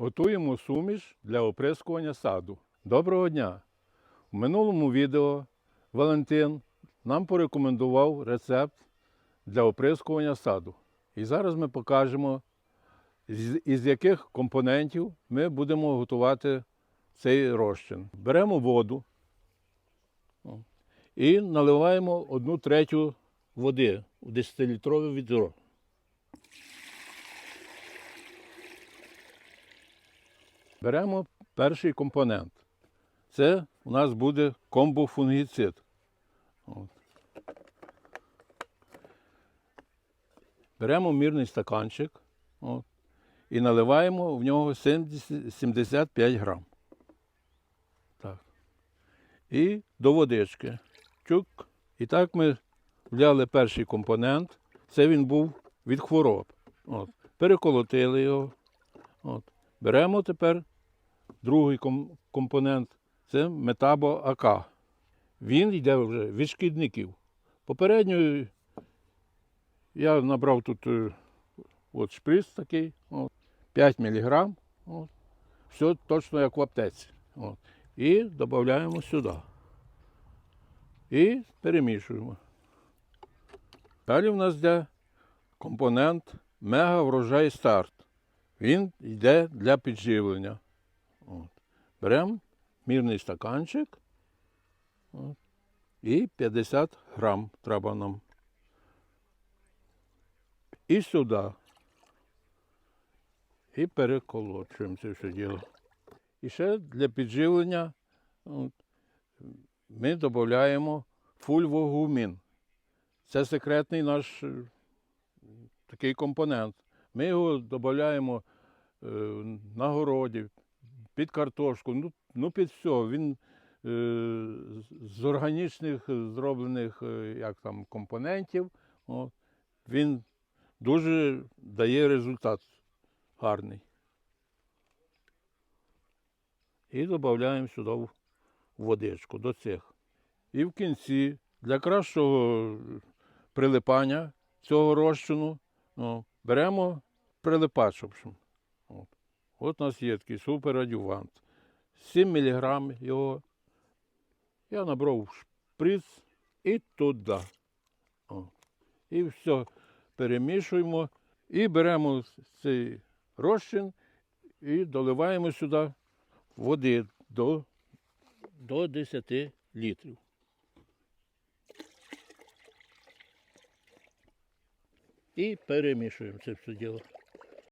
Готуємо суміш для оприскування саду. Доброго дня! У минулому відео Валентин нам порекомендував рецепт для оприскування саду. І зараз ми покажемо, із яких компонентів ми будемо готувати цей розчин. Беремо воду і наливаємо одну третю води у 10-літрове відро. Беремо перший компонент. Це у нас буде комбофунгіцид. От. Беремо мірний стаканчик от, і наливаємо в нього 70, 75 грам. Так. І до водички. Чук. І так ми взяли перший компонент. Це він був від хвороб. От. Переколотили його. От. Беремо тепер другий компонент це метабо АК. Він йде вже від шкідників. Попередньо я набрав тут е, от шприц такий, от, 5 мг. От, все точно як в аптеці. От. І додаємо сюди. І перемішуємо. Далі в нас йде компонент мега врожай старт. Він йде для підживлення. От. Беремо мірний стаканчик. От. І 50 грам треба нам. І сюди. І переколочуємо це все діло. І ще для підживлення от, ми додаємо фульвогумін. Це секретний наш е, такий компонент. Ми його додаємо е, на городі, під картошку, ну, ну під все. Він е, з- органічних е, зроблених е, як там, компонентів. От, він дуже дає результат гарний. І додаємо сюди водичку до цих. І в кінці для кращого прилипання цього розчину ну, беремо прилипач. От у нас є такий суперадювант. 7 мг його. Я набрав шприц і туди. О. І все перемішуємо. І беремо цей розчин і доливаємо сюди води до, до 10 літрів. І перемішуємо це все діло.